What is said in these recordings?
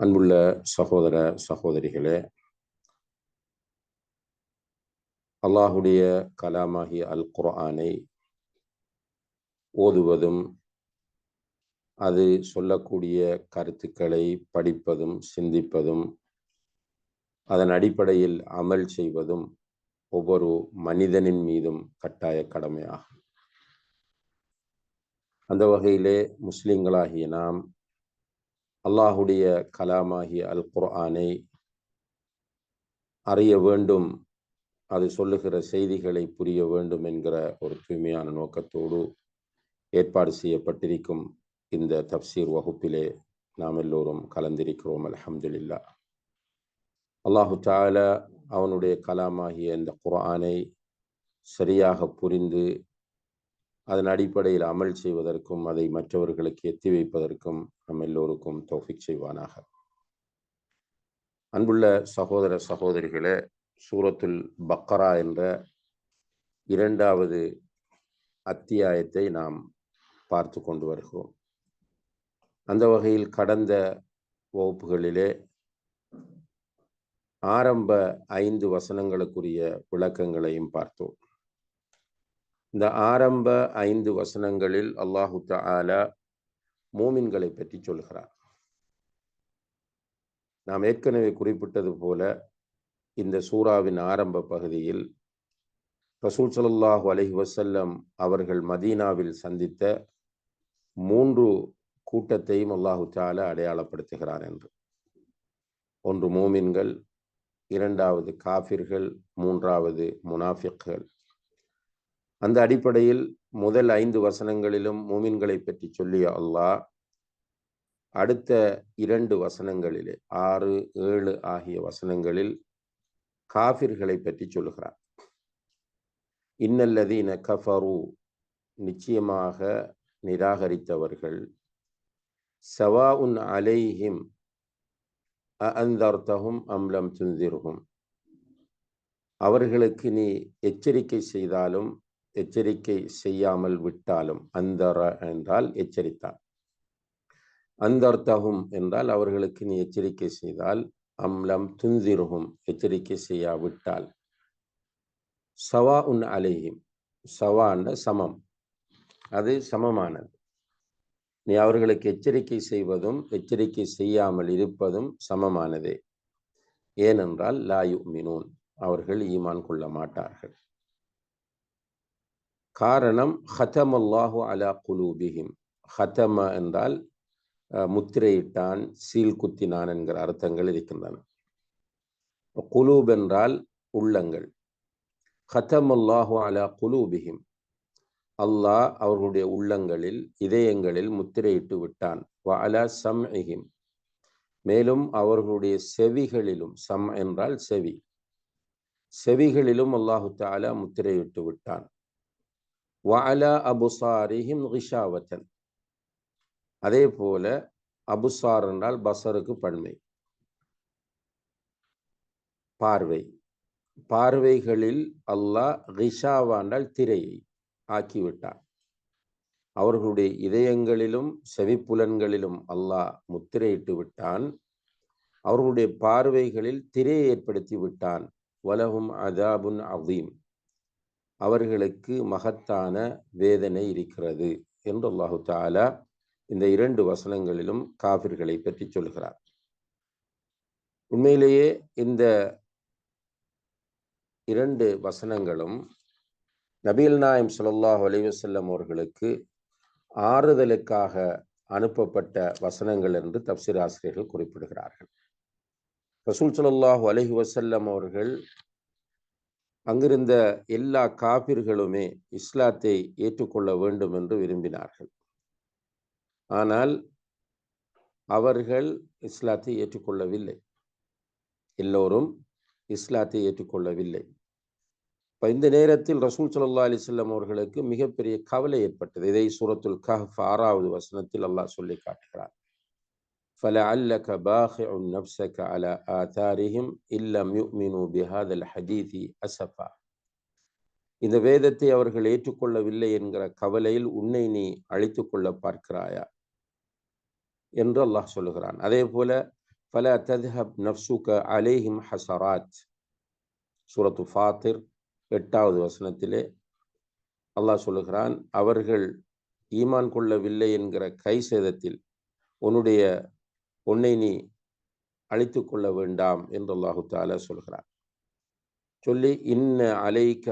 அன்புள்ள சகோதர சகோதரிகளே அல்லாஹுடைய கலாமாகிய அல் குர்ஆனை ஓதுவதும் அது சொல்லக்கூடிய கருத்துக்களை படிப்பதும் சிந்திப்பதும் அதன் அடிப்படையில் அமல் செய்வதும் ஒவ்வொரு மனிதனின் மீதும் கட்டாய கடமையாகும். அந்த வகையிலே முஸ்லிம்களாகிய நாம் அல்லாஹுடைய கலாமாகிய அல் குர்ஆனை அறிய வேண்டும். அது சொல்லுகிற செய்திகளை புரிய வேண்டும் என்கிற ஒரு தூய்மையான நோக்கத்தோடு ஏற்பாடு செய்யப்பட்டிருக்கும் இந்த தப்சீர் வகுப்பிலே நாம் எல்லோரும் கலந்திருக்கிறோம். அலமதுல்லா அல்லாஹு தால அவனுடைய கலாமாகிய இந்த குர்ஆனை சரியாக புரிந்து அதன் அடிப்படையில் அமல் செய்வதற்கும் அதை மற்றவர்களுக்கு எத்தி வைப்பதற்கும் நம் எல்லோருக்கும் தௌஃபிக் செய்வானாக. அன்புள்ள சகோதர சகோதரிகளே சூரத்துல் பக்கரா என்ற இரண்டாவது அத்தியாயத்தை நாம் பார்த்து கொண்டு வருகிறோம். அந்த வகையில் கடந்த வகுப்புகளிலே ஆரம்ப ஐந்து வசனங்களுக்குரிய விளக்கங்களையும் பார்த்தோம். இந்த ஆரம்ப ஐந்து வசனங்களில் அல்லாஹு தாலா மூமின்களை பற்றி சொல்கிறார். நாம் ஏற்கனவே குறிப்பிட்டது போல இந்த சூறாவின் ஆரம்ப பகுதியில் ரசூல் சல்லாஹு அலஹி வசல்லம் அவர்கள் மதீனாவில் சந்தித்த மூன்று கூட்டத்தையும் அல்லாஹு தாலா அடையாளப்படுத்துகிறார் என்று. ஒன்று மூமின்கள் இரண்டாவது காஃபிர்கள் மூன்றாவது முனாஃபிக்கள் அந்த அடிப்படையில் முதல் ஐந்து வசனங்களிலும் மூமின்களை பற்றி சொல்லிய அல்லாஹ் அடுத்த இரண்டு வசனங்களிலே ஆறு ஏழு ஆகிய வசனங்களில் காஃபிர்களை பற்றி சொல்லுகிறார். இன்னல்லதீன கஃபரு நிச்சயமாக நிராகரித்தவர்கள். சவா உன் அலைஹிம் அந்தர்த்தகும் அம்லம் துந்திருகும் அவர்களுக்கு நீ எச்சரிக்கை செய்தாலும் எச்சரிக்கை செய்யாமல் விட்டாலும் அந்தர என்றால் எச்சரித்தார் அந்தர்த்தகும் என்றால் அவர்களுக்கு நீ எச்சரிக்கை செய்தால் அம்லம் துந்திருகும் எச்சரிக்கை செய்யாவிட்டால். சவா உன் அலையும் சவாண்ட சமம். அது சமமானது. நீ அவர்களுக்கு எச்சரிக்கை செய்வதும் எச்சரிக்கை செய்யாமல் இருப்பதும் சமமானதே. ஏனென்றால் லாயு மினூன் அவர்கள் ஈமான் கொள்ள மாட்டார்கள். காரணம் ஹதமல்லாஹு அலா குலூபிஹிம். ஹதம என்றால் முத்திரையிட்டான் சீல் குத்தினான் என்கிற அர்த்தங்கள் இருக்கின்றன. குலூப் என்றால் உள்ளங்கள். ஹதம் அல்லாஹு அலா குலூபிஹிம். அல்லாஹ் அவர்களுடைய உள்ளங்களில் இதயங்களில் முத்திரையிட்டு விட்டான். வ அலா சம் மேலும் அவர்களுடைய செவிகளிலும் சம் என்றால் செவி. செவிகளிலும் அல்லாஹு தாலா முத்திரையிட்டு விட்டான். வ அலா அபுசாரிஹிம் ரிஷாவத்தன் அதே போல அபுசார் என்றால் பசருக்கு பன்மை. பார்வை. பார்வைகளில் அல்லாஹ் ரிஷாவாண்டால் திரையை ஆக்கிவிட்டான். அவர்களுடைய இதயங்களிலும் செவிப்புலன்களிலும் அல்லாஹ் முத்திரையிட்டு விட்டான். அவர்களுடைய பார்வைகளில் திரையை ஏற்படுத்தி விட்டான். வலகும் அதாபுன் அவீம் அவர்களுக்கு மகத்தான வேதனை இருக்கிறது என்று அல்லாஹு தாலா இந்த இரண்டு வசனங்களிலும் காபிர்களை பற்றி சொல்கிறார் உண்மையிலேயே இந்த இரண்டு வசனங்களும் நபீல் நாயம் சுல்லாஹ் அலிவசல்லம் அவர்களுக்கு ஆறுதலுக்காக அனுப்பப்பட்ட வசனங்கள் என்று தப்சீர் ஆசிரியர்கள் குறிப்பிடுகிறார்கள். ரசூல் சுல்லாஹு அலஹி வசல்லம் அவர்கள் அங்கிருந்த எல்லா காபிர்களுமே இஸ்லாத்தை ஏற்றுக்கொள்ள வேண்டும் என்று விரும்பினார்கள். ஆனால் அவர்கள் இஸ்லாத்தை ஏற்றுக்கொள்ளவில்லை எல்லோரும் இஸ்லாத்தை ஏற்றுக்கொள்ளவில்லை இப்போ இந்த நேரத்தில் ரசூல் சல்லா அலிஸ்லாம் அவர்களுக்கு மிகப்பெரிய கவலை ஏற்பட்டது இதை சூரத்துல் கஹ் ஆறாவது வசனத்தில் அல்லாஹ் சொல்லி காட்டுகிறார் فلعلك باخع نفسك على آثارهم إن لم يؤمنوا بهذا الحديث أسفا இந்த வேதத்தை அவர்கள் ஏற்றுக்கொள்ளவில்லை என்கிற கவலையில் உன்னை நீ அழித்து கொள்ள பார்க்கிறாயா என்று அல்லாஹ் சொல்லுகிறான். அதே போல பல தத்ஹப் நப்சுக அலேஹிம் ஹசராத் சூரத்து ஃபாத்திர் எட்டாவது வசனத்திலே அல்லாஹ் சொல்லுகிறான் அவர்கள் ஈமான் கொள்ளவில்லை என்கிற கை சேதத்தில் உன்னுடைய உன்னை நீ அழித்து கொள்ள வேண்டாம் என்று அல்லாஹு தாலா சொல்கிறான் சொல்லி இன்ன அலைக்க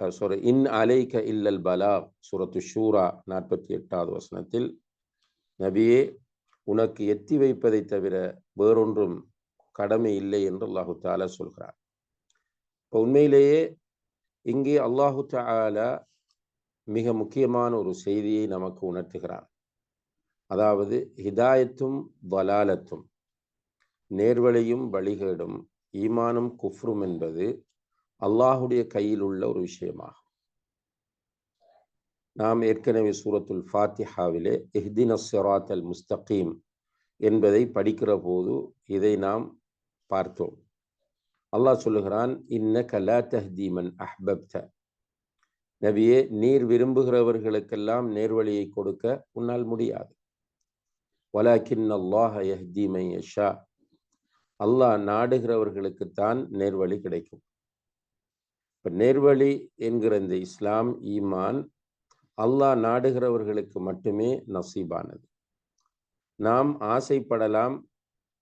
சாரி இன் அலைக்க இல்லல் பலா. சுரத்து ஷூரா நாற்பத்தி எட்டாவது வசனத்தில் நபியே உனக்கு எத்தி வைப்பதை தவிர வேறொன்றும் கடமை இல்லை என்று அல்லாஹு தாலா சொல்கிறார் இப்போ உண்மையிலேயே இங்கே அல்லாஹு தாலா மிக முக்கியமான ஒரு செய்தியை நமக்கு உணர்த்துகிறார் அதாவது ஹிதாயத்தும் வலாலத்தும் நேர்வழியும் வழிகேடும் ஈமானும் குஃப்ரும் என்பது அல்லாஹுடைய கையில் உள்ள ஒரு விஷயமாகும். நாம் ஏற்கனவே சூரத்துல் ஃபாத்திஹாவிலே எஹ்தின சிராத் அல் முஸ்தகீம் என்பதை படிக்கிற போது இதை நாம் பார்த்தோம். அல்லாஹ் சொல்லுகிறான் இன்ன கலா தஹ்தீமன் அஹ்பப்த. நபியே நீர் விரும்புகிறவர்களுக்கெல்லாம் நேர்வழியை கொடுக்க உன்னால் முடியாது. வலாக்கின் அல்லாஹ் யஹ்தீமை யஷா. அல்லாஹ் நாடுகிறவர்களுக்குத்தான் நேர்வழி கிடைக்கும். இப்போ நேர்வழி என்கிற இந்த இஸ்லாம் ஈமான் அல்லாஹ் நாடுகிறவர்களுக்கு மட்டுமே நசீபானது. நாம் ஆசைப்படலாம்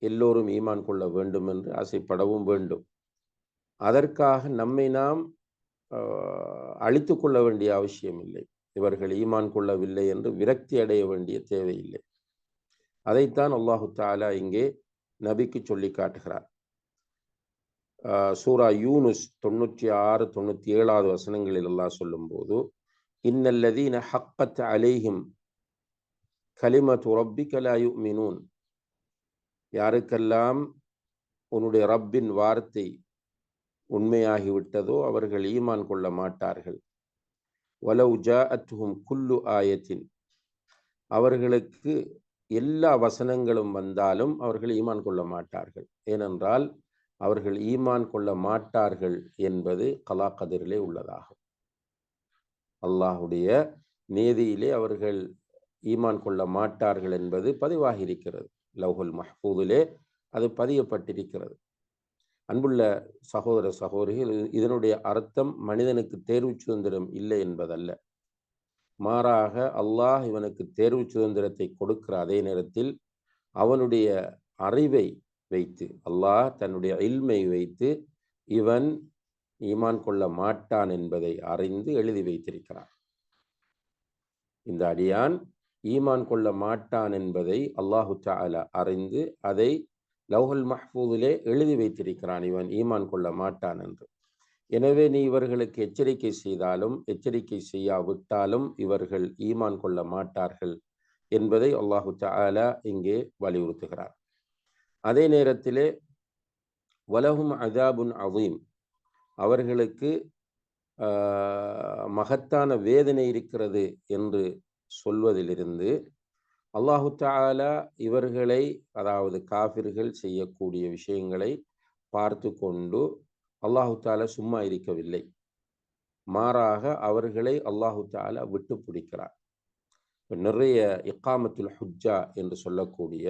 எல்லோரும் ஈமான் கொள்ள வேண்டும் என்று ஆசைப்படவும் வேண்டும். அதற்காக நம்மை நாம் அழித்து கொள்ள வேண்டிய அவசியம் இல்லை. இவர்கள் ஈமான் கொள்ளவில்லை என்று விரக்தி அடைய வேண்டிய தேவையில்லை அதைத்தான் அல்லாஹு தாலா இங்கே நபிக்கு சொல்லி காட்டுகிறார். சூரா யூனுஸ் தொண்ணூற்றி ஆறு தொண்ணூற்றி ஏழாவது வசனங்களில் எல்லாம் சொல்லும்போது இன்னல்லதீன ஹக்கத் அலேஹிம் கலிமத்து ரப்பிகலாயு மினூன் யாருக்கெல்லாம் உன்னுடைய ரப்பின் வார்த்தை உண்மையாகிவிட்டதோ அவர்கள் ஈமான் கொள்ள மாட்டார்கள். வலவு ஜா அத்துஹும் குல்லு ஆயத்தின். அவர்களுக்கு எல்லா வசனங்களும் வந்தாலும் அவர்கள் ஈமான் கொள்ள மாட்டார்கள். ஏனென்றால் அவர்கள் ஈமான் கொள்ள மாட்டார்கள் என்பது கலா கதிரிலே உள்ளதாகும். அல்லாஹுடைய நேதியிலே அவர்கள் ஈமான் கொள்ள மாட்டார்கள் என்பது பதிவாகி இருக்கிறது லவ்ஹுல் மஹ்பூதிலே அது பதியப்பட்டிருக்கிறது. அன்புள்ள சகோதர சகோதரிகள் இதனுடைய அர்த்தம் மனிதனுக்கு தேர்வு சுதந்திரம் இல்லை என்பதல்ல. மாறாக அல்லாஹ் இவனுக்கு தேர்வு சுதந்திரத்தை கொடுக்கிற அதே நேரத்தில் அவனுடைய அறிவை வைத்து அல்லாஹ் தன்னுடைய இல்மை வைத்து இவன் ஈமான் கொள்ள மாட்டான் என்பதை அறிந்து எழுதி வைத்திருக்கிறான். இந்த அடியான் ஈமான் கொள்ள மாட்டான் என்பதை அல்லாஹு தாலா அறிந்து அதை லவ்ஹல் மஹ்பூதிலே எழுதி வைத்திருக்கிறான். இவன் ஈமான் கொள்ள மாட்டான் என்று. எனவே நீ இவர்களுக்கு எச்சரிக்கை செய்தாலும் எச்சரிக்கை செய்யாவிட்டாலும் இவர்கள் ஈமான் கொள்ள மாட்டார்கள் என்பதை அல்லாஹு தாலா இங்கே வலியுறுத்துகிறார். அதே நேரத்திலே வலகும் அதாபுன் அவீம் அவர்களுக்கு மகத்தான வேதனை இருக்கிறது என்று சொல்வதிலிருந்து அல்லாஹு தாலா இவர்களை அதாவது காபிர்கள் செய்யக்கூடிய விஷயங்களை பார்த்து கொண்டு அல்லாஹு தாலா சும்மா இருக்கவில்லை. மாறாக அவர்களை அல்லாஹு தாலா விட்டு பிடிக்கிறார் நிறைய இக்காமத்துல் ஹுஜ்ஜா என்று சொல்லக்கூடிய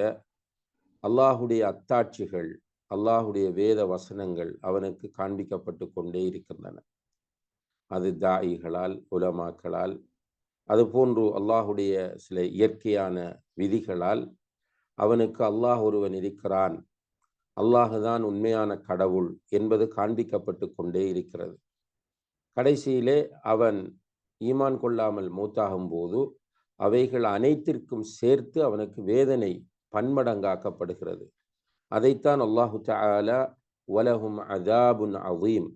அல்லாஹுடைய அத்தாட்சிகள் அல்லாஹுடைய வேத வசனங்கள் அவனுக்கு காண்பிக்கப்பட்டு கொண்டே இருக்கின்றன. அது தாயிகளால் உலமாக்களால் அதுபோன்று அல்லாஹுடைய சில இயற்கையான விதிகளால் அவனுக்கு அல்லாஹ் ஒருவன் இருக்கிறான். அல்லாஹுதான் உண்மையான கடவுள் என்பது காண்பிக்கப்பட்டு கொண்டே இருக்கிறது. கடைசியிலே அவன் ஈமான் கொள்ளாமல் மூத்தாகும் போது அவைகள் அனைத்திற்கும் சேர்த்து அவனுக்கு வேதனை பன்மடங்காக்கப்படுகிறது. அதைத்தான் அல்லாஹு தாலா வலஹும் அதாபுன் அவீம்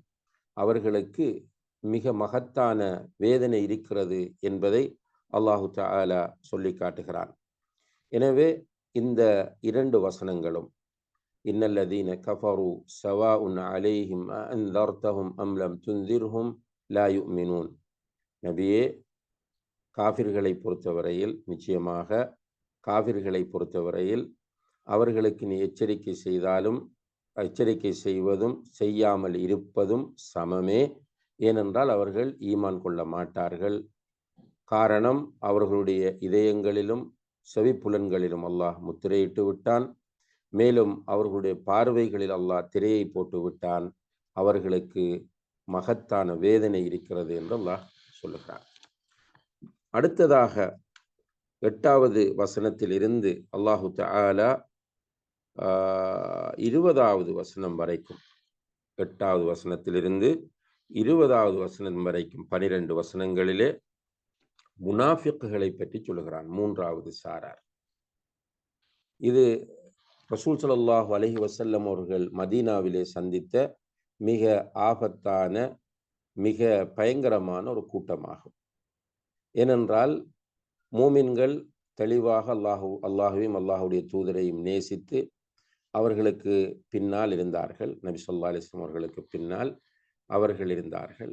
அவர்களுக்கு மிக மகத்தான வேதனை இருக்கிறது என்பதை அல்லாஹு தாலா சொல்லி காட்டுகிறான். எனவே இந்த இரண்டு வசனங்களும் இன்னல்லதீன கஃபரு சவா உன் அலேஹிம் அந்தர்த்தஹும் அம்லம் துந்திர்ஹும் லா மினூன் நபியே காஃபிர்களை பொறுத்தவரையில் நிச்சயமாக காஃபிர்களை பொறுத்தவரையில் அவர்களுக்கு நீ எச்சரிக்கை செய்தாலும் எச்சரிக்கை செய்வதும் செய்யாமல் இருப்பதும் சமமே. ஏனென்றால் அவர்கள் ஈமான் கொள்ள மாட்டார்கள். காரணம் அவர்களுடைய இதயங்களிலும் செவிப்புலன்களிலும் அல்லாஹ் முத்திரையிட்டு விட்டான். மேலும் அவர்களுடைய பார்வைகளில் அல்லாஹ் திரையை போட்டு விட்டான். அவர்களுக்கு மகத்தான வேதனை இருக்கிறது என்று அல்லாஹ் சொல்லுகிறார் அடுத்ததாக எட்டாவது வசனத்தில் இருந்து அல்லாஹு தாலா இருபதாவது வசனம் வரைக்கும். எட்டாவது வசனத்திலிருந்து இருபதாவது வசனம் வரைக்கும் பனிரெண்டு வசனங்களிலே முனாஃபிக்குகளை பற்றி சொல்லுகிறான். மூன்றாவது சாரார். இது ரசூல் சல்லாஹூ அலஹி வசல்லம் அவர்கள் மதீனாவிலே சந்தித்த மிக ஆபத்தான மிக பயங்கரமான ஒரு கூட்டமாகும். ஏனென்றால் மூமின்கள் தெளிவாக அல்லாஹு அல்லாஹுவையும் அல்லாஹுடைய தூதரையும் நேசித்து அவர்களுக்கு பின்னால் இருந்தார்கள். நபி சொல்லா அலிஸ்லாம் அவர்களுக்கு பின்னால் அவர்கள் இருந்தார்கள்.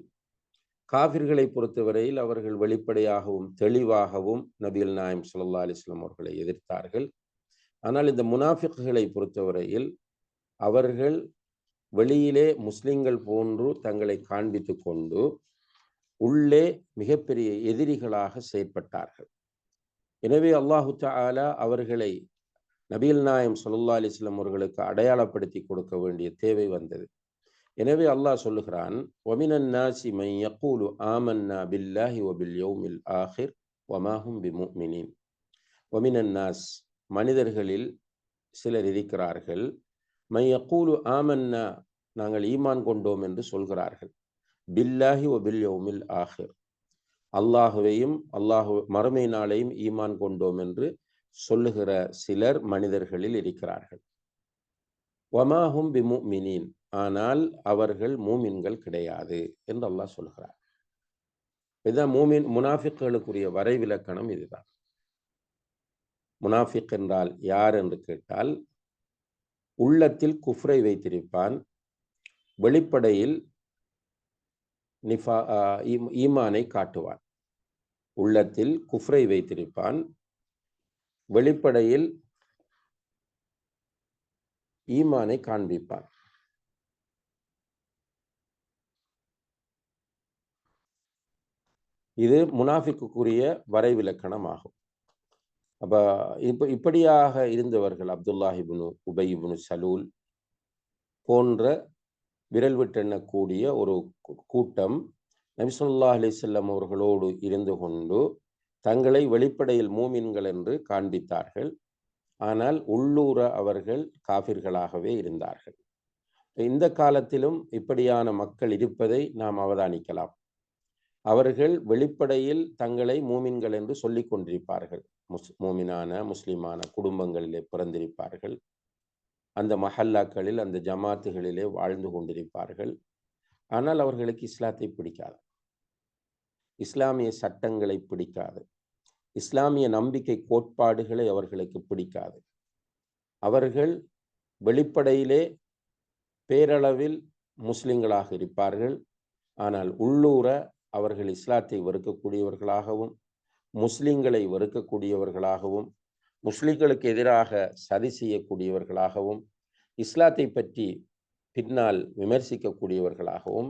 காபிர்களை பொறுத்தவரையில் அவர்கள் வெளிப்படையாகவும் தெளிவாகவும் நபிகள் நாயம் சொல்லா அலிஸ்லாம் அவர்களை எதிர்த்தார்கள். ஆனால் இந்த முனாஃபிக்குகளை பொறுத்தவரையில் அவர்கள் வெளியிலே முஸ்லிம்கள் போன்று தங்களை காண்பித்து கொண்டு உள்ளே மிகப்பெரிய எதிரிகளாக செயற்பட்டார்கள். எனவே அல்லாஹு தாலா அவர்களை நபீல் நாயம் சொல்லா அலிஸ்லம் அவர்களுக்கு அடையாளப்படுத்தி கொடுக்க வேண்டிய தேவை வந்தது. எனவே அல்லாஹ் சொல்லுகிறான் ஒமினன் நாசி மை யக்கூலு ஆமன்னா பில்லாஹி ஒபில் யௌமில் ஆஹிர் ஒமாஹும் பி முமினின் ஒமினன் நாஸ் மனிதர்களில் சிலர் இருக்கிறார்கள் மை யக்கூலு ஆமன்னா நாங்கள் ஈமான் கொண்டோம் என்று சொல்கிறார்கள். பில்லாஹி ஒபில் யோமில் ஆஹிர். அல்லாஹுவையும் அல்லாஹு மறுமை நாளையும் ஈமான் கொண்டோம் என்று சொல்லுகிற சிலர் மனிதர்களில் இருக்கிறார்கள். ஒமாஹும் பி முமினின் ஆனால் அவர்கள் மூமின்கள் கிடையாது என்று அல்லாஹ் சொல்கிறார். இதுதான் மூமின் முனாஃபிக்களுக்குரிய வரைவிலக்கணம் இதுதான். முனாஃபிக் என்றால் யார் என்று கேட்டால் உள்ளத்தில் குஃப்ரை வைத்திருப்பான் வெளிப்படையில் நிஃபா ஈமானை காட்டுவான். உள்ளத்தில் குஃப்ரை வைத்திருப்பான் வெளிப்படையில் ஈமானை காண்பிப்பார். இது முனாஃபிக்குரிய வரைவிலக்கணம் ஆகும் அப்ப இப்ப இப்படியாக இருந்தவர்கள் அப்துல்லாஹிபுனு உபயிபுனு சலூல் போன்ற விரல் விட்டெண்ணக்கூடிய ஒரு கூட்டம் நபிசுல்லா அலிசல்லம் அவர்களோடு இருந்து கொண்டு தங்களை வெளிப்படையில் மூமின்கள் என்று காண்பித்தார்கள். ஆனால் உள்ளூர அவர்கள் காபிர்களாகவே இருந்தார்கள். இந்த காலத்திலும் இப்படியான மக்கள் இருப்பதை நாம் அவதானிக்கலாம். அவர்கள் வெளிப்படையில் தங்களை மூமின்கள் என்று சொல்லிக் கொண்டிருப்பார்கள். முஸ் மூமினான முஸ்லிமான குடும்பங்களிலே பிறந்திருப்பார்கள். அந்த மஹல்லாக்களில் அந்த ஜமாத்துகளிலே வாழ்ந்து கொண்டிருப்பார்கள். ஆனால் அவர்களுக்கு இஸ்லாத்தை பிடிக்காது. இஸ்லாமிய சட்டங்களை பிடிக்காது. இஸ்லாமிய நம்பிக்கை கோட்பாடுகளை அவர்களுக்கு பிடிக்காது. அவர்கள் வெளிப்படையிலே பேரளவில் முஸ்லிம்களாக இருப்பார்கள். ஆனால் உள்ளூர அவர்கள் இஸ்லாத்தை வெறுக்கக்கூடியவர்களாகவும் முஸ்லிம்களை வெறுக்கக்கூடியவர்களாகவும் முஸ்லிம்களுக்கு எதிராக சதி செய்யக்கூடியவர்களாகவும் இஸ்லாத்தை பற்றி பின்னால் விமர்சிக்கக்கூடியவர்களாகவும்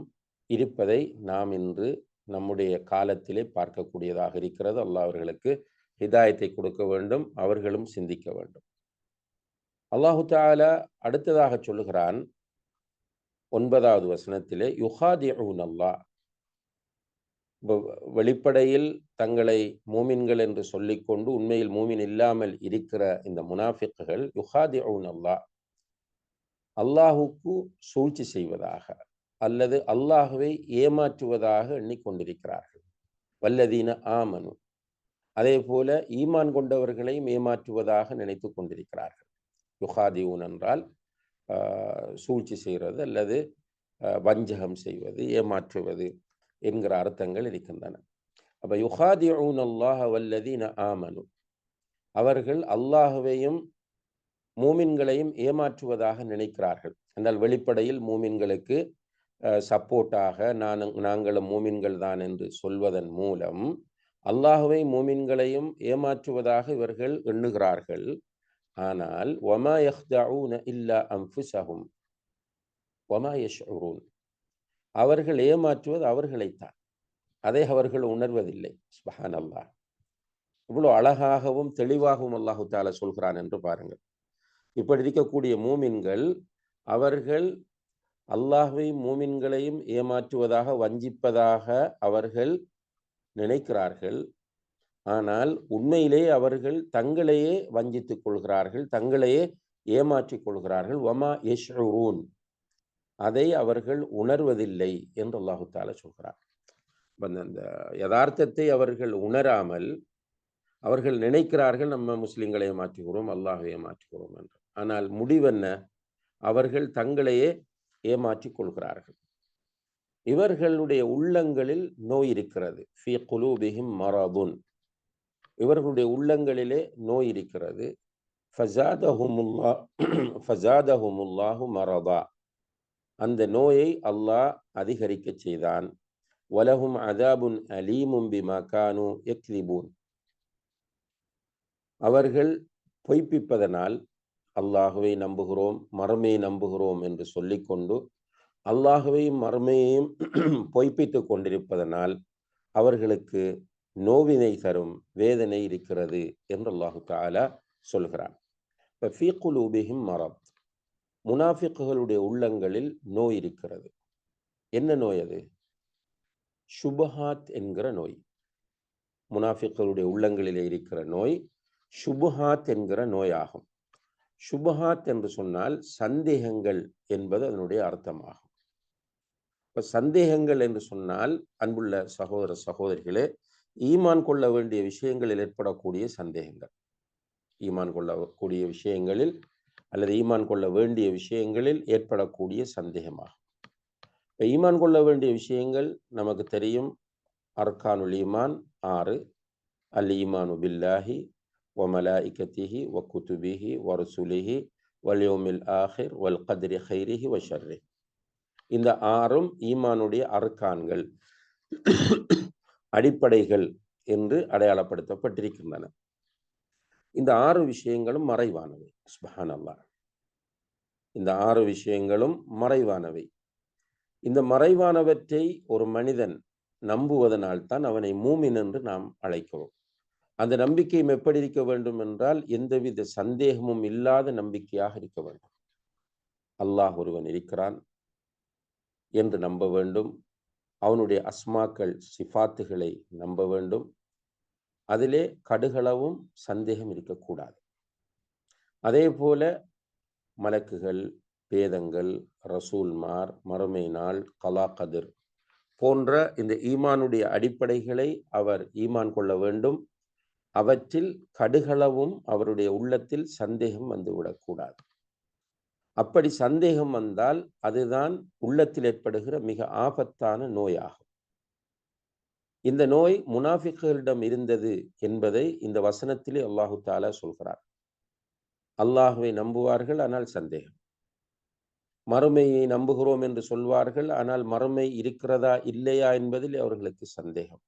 இருப்பதை நாம் இன்று நம்முடைய காலத்திலே பார்க்கக்கூடியதாக இருக்கிறது. அல்லாஹ் அவர்களுக்கு ஹிதாயத்தை கொடுக்க வேண்டும் அவர்களும் சிந்திக்க வேண்டும். அல்லாஹு தாலா அடுத்ததாக சொல்லுகிறான் ஒன்பதாவது வசனத்திலே யுஹாதி அல்லாஹ் வெளிப்படையில் தங்களை மூமின்கள் என்று சொல்லிக்கொண்டு உண்மையில் மூமின் இல்லாமல் இருக்கிற இந்த முனாஃபிக்குகள் யுஹாதிஊன் அல்லாஹ் அல்லாஹுக்கு சூழ்ச்சி செய்வதாக. அல்லது அல்லாஹுவை ஏமாற்றுவதாக எண்ணிக்கொண்டிருக்கிறார்கள். வல்லதீன ஆமனு. அதே போல ஈமான் கொண்டவர்களையும் ஏமாற்றுவதாக நினைத்து கொண்டிருக்கிறார்கள். யுகாதியூன் என்றால் சூழ்ச்சி செய்கிறது அல்லது வஞ்சகம் செய்வது ஏமாற்றுவது என்கிற அர்த்தங்கள் இருக்கின்றன. அப்ப யுகாதியூன் அல்லாஹ வல்லதீன ஆமனு. அவர்கள் அல்லாஹுவையும் மூமின்களையும் ஏமாற்றுவதாக நினைக்கிறார்கள். என்றால் வெளிப்படையில் மூமின்களுக்கு சப்போர்ட்டாக நான் நாங்களும் மூமின்கள் தான் என்று சொல்வதன் மூலம் அல்லாஹுவை மூமின்களையும் ஏமாற்றுவதாக இவர்கள் எண்ணுகிறார்கள். ஆனால் ஒமா யஹ்தஊன இல்லா அம்புசஹும் ஒமா யஷ்ரூன் அவர்கள் ஏமாற்றுவது அவர்களைத்தான் அதை அவர்கள் உணர்வதில்லை. சுபஹான் அல்லாஹ் இவ்வளோ அழகாகவும் தெளிவாகவும் அல்லாஹு தாலா சொல்கிறான் என்று பாருங்கள். இப்படி இருக்கக்கூடிய மூமின்கள் அவர்கள் அல்லாஹையும் மூமின்களையும் ஏமாற்றுவதாக வஞ்சிப்பதாக அவர்கள் நினைக்கிறார்கள். ஆனால் உண்மையிலே அவர்கள் தங்களையே வஞ்சித்துக் கொள்கிறார்கள் தங்களையே ஏமாற்றிக் கொள்கிறார்கள். வமா யஷ்ரூன் அதை அவர்கள் உணர்வதில்லை என்று அல்லாஹு தாலா சொல்கிறார் அந்த யதார்த்தத்தை அவர்கள் உணராமல் அவர்கள் நினைக்கிறார்கள் நம்ம முஸ்லிம்களை மாற்றுகிறோம் அல்லாஹையை மாற்றுகிறோம் என்று. ஆனால் முடிவென்ன? அவர்கள் தங்களையே ஏமாற்றிக் கொள்கிறார்கள். இவர்களுடைய உள்ளங்களில் நோய் இருக்கிறது. ஃபி குலூபிஹிம் மரபுன் இவர்களுடைய உள்ளங்களிலே நோய் இருக்கிறது. ஃபசாதஹுமுல்லா ஃபசாதஹுமுல்லாஹு மரபா அந்த நோயை அல்லாஹ் அதிகரிக்க செய்தான். வலஹும் அதாபுன் அலீமும் பிமா கானு எக்லிபூன் அவர்கள் பொய்ப்பிப்பதனால் அல்லாஹுவை நம்புகிறோம் மறுமையை நம்புகிறோம் என்று சொல்லிக்கொண்டு அல்லாஹுவையும் மறுமையையும் பொய்ப்பித்து கொண்டிருப்பதனால் அவர்களுக்கு நோவினை தரும் வேதனை இருக்கிறது என்று அல்லாஹு தாலா சொல்கிறான். இப்போ ஃபீக்குலூபிஹிம் மரம் முனாஃபிக்குகளுடைய உள்ளங்களில் நோய் இருக்கிறது. என்ன நோய் அது? சுபஹாத் என்கிற நோய். முனாஃபிக்குகளுடைய உள்ளங்களிலே இருக்கிற நோய் சுபஹாத் என்கிற நோயாகும். சுபஹாத் என்று சொன்னால் சந்தேகங்கள் என்பது அதனுடைய அர்த்தமாகும். இப்போ சந்தேகங்கள் என்று சொன்னால் அன்புள்ள சகோதர சகோதரிகளே ஈமான் கொள்ள வேண்டிய விஷயங்களில் ஏற்படக்கூடிய சந்தேகங்கள். ஈமான் கொள்ளக்கூடிய விஷயங்களில் அல்லது ஈமான் கொள்ள வேண்டிய விஷயங்களில் ஏற்படக்கூடிய சந்தேகமாகும். இப்போ ஈமான் கொள்ள வேண்டிய விஷயங்கள் நமக்கு தெரியும். அர்கானுல் ஈமான் ஆறு. அல் ஈமானு பில்லாஹி وملائكته وكتبه ورسله واليوم الآخر والقدر خيره وشره இந்த ஆறும் ஈமானுடைய அர்க்கான்கள் அடிப்படைகள் என்று அடையாளப்படுத்தப்பட்டிருக்கின்றன இந்த ஆறு விஷயங்களும் மறைவானவை சுபஹான் அல்லா இந்த ஆறு விஷயங்களும் மறைவானவை இந்த மறைவானவற்றை ஒரு மனிதன் நம்புவதனால் தான் அவனை மூமின் என்று நாம் அழைக்கிறோம் அந்த நம்பிக்கையும் எப்படி இருக்க வேண்டும் என்றால் எந்தவித சந்தேகமும் இல்லாத நம்பிக்கையாக இருக்க வேண்டும். அல்லாஹ் ஒருவன் இருக்கிறான் என்று நம்ப வேண்டும். அவனுடைய அஸ்மாக்கள் சிஃபாத்துகளை நம்ப வேண்டும். அதிலே கடுகளவும் சந்தேகம் இருக்கக்கூடாது. அதே போல மலக்குகள் பேதங்கள் ரசூல்மார் மறுமை நாள் கலா கதிர் போன்ற இந்த ஈமானுடைய அடிப்படைகளை அவர் ஈமான் கொள்ள வேண்டும். அவற்றில் கடுகளவும் அவருடைய உள்ளத்தில் சந்தேகம் வந்துவிடக்கூடாது. அப்படி சந்தேகம் வந்தால் அதுதான் உள்ளத்தில் ஏற்படுகிற மிக ஆபத்தான நோயாகும். இந்த நோய் முனாஃபிக்களிடம் இருந்தது என்பதை இந்த வசனத்திலே அல்லாஹு தாலா சொல்கிறார். அல்லாஹுவை நம்புவார்கள் ஆனால் சந்தேகம். மறுமையை நம்புகிறோம் என்று சொல்வார்கள் ஆனால் மறுமை இருக்கிறதா இல்லையா என்பதில் அவர்களுக்கு சந்தேகம்.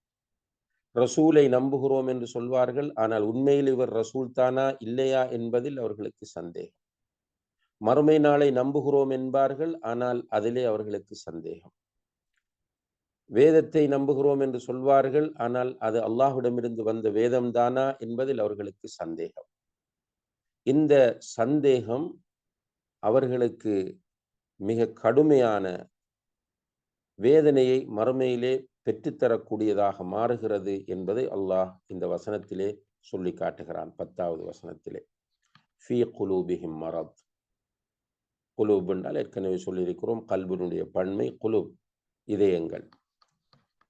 ரசூலை நம்புகிறோம் என்று சொல்வார்கள். ஆனால் உண்மையில் இவர் ரசூல் தானா இல்லையா என்பதில் அவர்களுக்கு சந்தேகம். மறுமை நாளை நம்புகிறோம் என்பார்கள் ஆனால் அதிலே அவர்களுக்கு சந்தேகம். வேதத்தை நம்புகிறோம் என்று சொல்வார்கள் ஆனால் அது அல்லாஹ்விடமிருந்து வந்த வேதம் தானா என்பதில் அவர்களுக்கு சந்தேகம். இந்த சந்தேகம் அவர்களுக்கு மிக கடுமையான வேதனையை மறுமையிலே பெற்றுத்தரக்கூடியதாக மாறுகிறது என்பதை அல்லாஹ் இந்த வசனத்திலே சொல்லி காட்டுகிறான் பத்தாவது வசனத்திலே. ஃபி குலூபிஹிம் மரத். குலூப் என்றால் ஏற்கனவே சொல்லியிருக்கிறோம் கல்வினுடைய பன்மை குலூப் இதயங்கள்.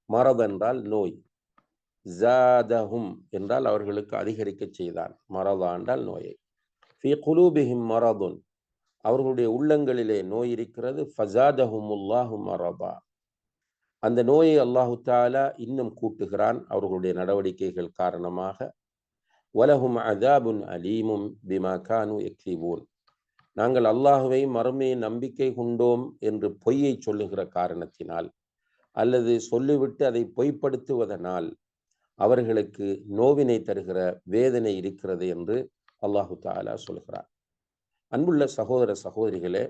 மரத் என்றால் நோய். ஜாதஹும் என்றால் அவர்களுக்கு அதிகரிக்க செய்தான். மரதா என்றால் நோயை. ஃபி குலூபிஹிம் மரதுன். அவர்களுடைய உள்ளங்களிலே நோய் இருக்கிறது. ஃபசாதஹும் உல்லாஹும் மரதா. அந்த நோயை அல்லாஹு தாலா இன்னும் கூட்டுகிறான் அவர்களுடைய நடவடிக்கைகள் காரணமாக. வலஹும் அதாபுன் அலீமும் பிமா கானு எக்லிபூன் நாங்கள் அல்லாஹுவை மறுமையை நம்பிக்கை கொண்டோம் என்று பொய்யை சொல்லுகிற காரணத்தினால் அல்லது சொல்லிவிட்டு அதை பொய்ப்படுத்துவதனால் அவர்களுக்கு நோவினை தருகிற வேதனை இருக்கிறது என்று அல்லாஹு தாலா சொல்கிறார் அன்புள்ள சகோதர சகோதரிகளே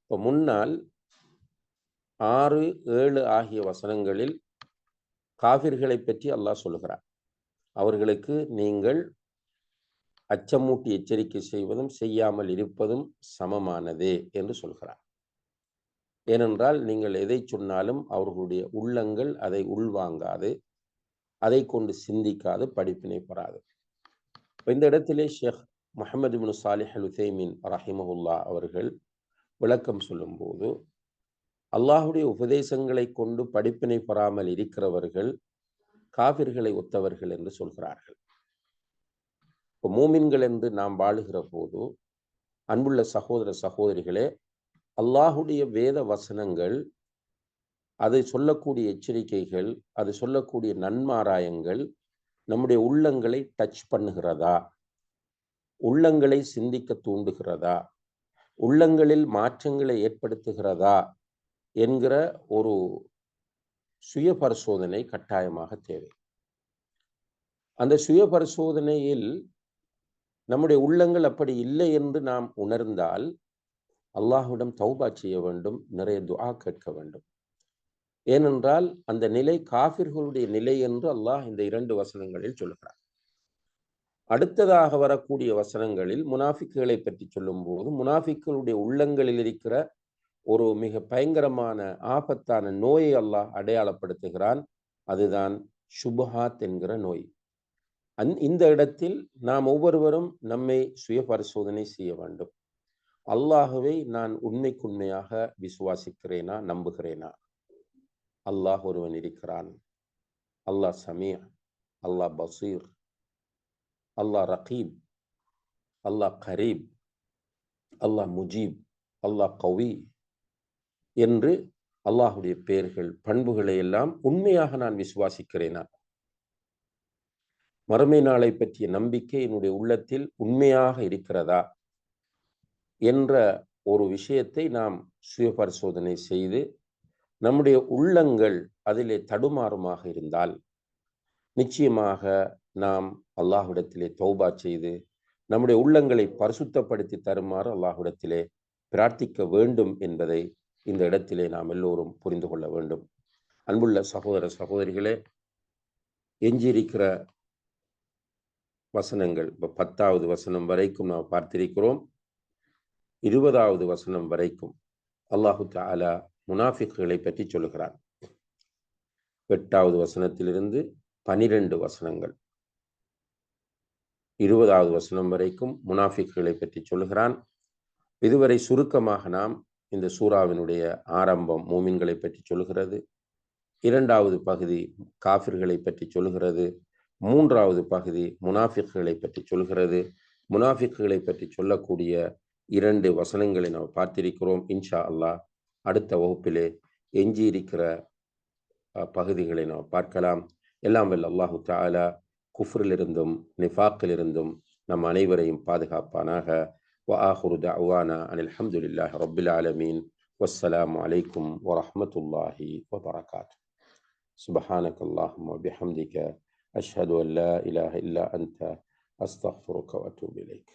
இப்போ முன்னால் ஆறு ஏழு ஆகிய வசனங்களில் காவிர்களை பற்றி அல்லாஹ் சொல்லுகிறார் அவர்களுக்கு நீங்கள் அச்சமூட்டி எச்சரிக்கை செய்வதும் செய்யாமல் இருப்பதும் சமமானதே என்று சொல்கிறார் ஏனென்றால் நீங்கள் எதை சொன்னாலும் அவர்களுடைய உள்ளங்கள் அதை உள்வாங்காது அதை கொண்டு சிந்திக்காது படிப்பினை பெறாது. இந்த இடத்திலே ஷேக் முகமது பின் சாலிஹ் அல் உசைமின் ரஹிமஹுல்லா அவர்கள் விளக்கம் சொல்லும்போது அல்லாஹுடைய உபதேசங்களை கொண்டு படிப்பினை பெறாமல் இருக்கிறவர்கள் காவிர்களை ஒத்தவர்கள் என்று சொல்கிறார்கள். இப்போ மூமின்கள் என்று நாம் வாழுகிற போது அன்புள்ள சகோதர சகோதரிகளே அல்லாஹுடைய வேத வசனங்கள் அதை சொல்லக்கூடிய எச்சரிக்கைகள் அது சொல்லக்கூடிய நன்மாராயங்கள் நம்முடைய உள்ளங்களை டச் பண்ணுகிறதா? உள்ளங்களை சிந்திக்க தூண்டுகிறதா? உள்ளங்களில் மாற்றங்களை ஏற்படுத்துகிறதா? என்கிற ஒரு சுய பரிசோதனை கட்டாயமாக தேவை. அந்த சுய பரிசோதனையில் நம்முடைய உள்ளங்கள் அப்படி இல்லை என்று நாம் உணர்ந்தால் அல்லாஹுடன் தௌபா செய்ய வேண்டும் நிறைய துஆ கேட்க வேண்டும். ஏனென்றால் அந்த நிலை காபிர்களுடைய நிலை என்று அல்லாஹ் இந்த இரண்டு வசனங்களில் சொல்கிறார் அடுத்ததாக வரக்கூடிய வசனங்களில் முனாஃபிக்குகளை பற்றி சொல்லும்போது முனாஃபிக்களுடைய உள்ளங்களில் இருக்கிற ஒரு மிக பயங்கரமான ஆபத்தான நோயை அல்லாஹ் அடையாளப்படுத்துகிறான். அதுதான் சுபஹாத் என்கிற நோய். அந் இந்த இடத்தில் நாம் ஒவ்வொருவரும் நம்மை சுய பரிசோதனை செய்ய வேண்டும். அல்லாஹுவை நான் உண்மைக்குண்மையாக விசுவாசிக்கிறேனா நம்புகிறேனா? அல்லாஹ் ஒருவன் இருக்கிறான். அல்லாஹ் சமியா அல்லாஹ் பசீர் அல்லாஹ் ரகீப் அல்லாஹ் கரீப் அல்லாஹ் முஜீப் அல்லாஹ் கவி என்று அல்லாஹுடைய பெயர்கள் பண்புகளை எல்லாம் உண்மையாக நான் விசுவாசிக்கிறேனா மறுமை நாளை பற்றிய நம்பிக்கை என்னுடைய உள்ளத்தில் உண்மையாக இருக்கிறதா என்ற ஒரு விஷயத்தை நாம் சுய பரிசோதனை செய்து நம்முடைய உள்ளங்கள் அதிலே தடுமாறுமாக இருந்தால் நிச்சயமாக நாம் அல்லாஹ்விடத்திலே தௌபா செய்து நம்முடைய உள்ளங்களை பரிசுத்தப்படுத்தி தருமாறு அல்லாஹ்விடத்திலே பிரார்த்திக்க வேண்டும் என்பதை இந்த இடத்திலே நாம் எல்லோரும் புரிந்து கொள்ள வேண்டும். அன்புள்ள சகோதர சகோதரிகளே எஞ்சியிருக்கிற வசனங்கள் இப்போ பத்தாவது வசனம் வரைக்கும் நாம் பார்த்திருக்கிறோம். இருபதாவது வசனம் வரைக்கும் அல்லாஹு தாலா முனாஃபிக்குகளை பற்றி சொல்லுகிறான். எட்டாவது வசனத்திலிருந்து பனிரெண்டு வசனங்கள். இருபதாவது வசனம் வரைக்கும் முனாஃபிக்குகளை பற்றி சொல்லுகிறான். இதுவரை சுருக்கமாக நாம் இந்த சூறாவினுடைய ஆரம்பம் மூமின்களை பற்றி சொல்லுகிறது. இரண்டாவது பகுதி காஃபிர்களை பற்றி சொல்லுகிறது. மூன்றாவது பகுதி முனாஃபிக்குகளை பற்றி சொல்கிறது முனாஃபிக்குகளை பற்றி சொல்லக்கூடிய இரண்டு வசனங்களை நாம் பார்த்திருக்கிறோம். இன்ஷா அல்லாஹ் அடுத்த வகுப்பிலே எஞ்சியிருக்கிற பகுதிகளை நாம் பார்க்கலாம். எல்லாம் வல்ல அல்லாஹு தாலா குஃப்ரிலிருந்தும் நிஃபாக்கிலிருந்தும் நம் அனைவரையும் பாதுகாப்பானாக. وآخر دعوانا أن الحمد لله رب العالمين والسلام عليكم ورحمة الله وبركاته. سبحانك اللهم وبحمدك أشهد أن لا إله إلا أنت أستغفرك وأتوب إليك.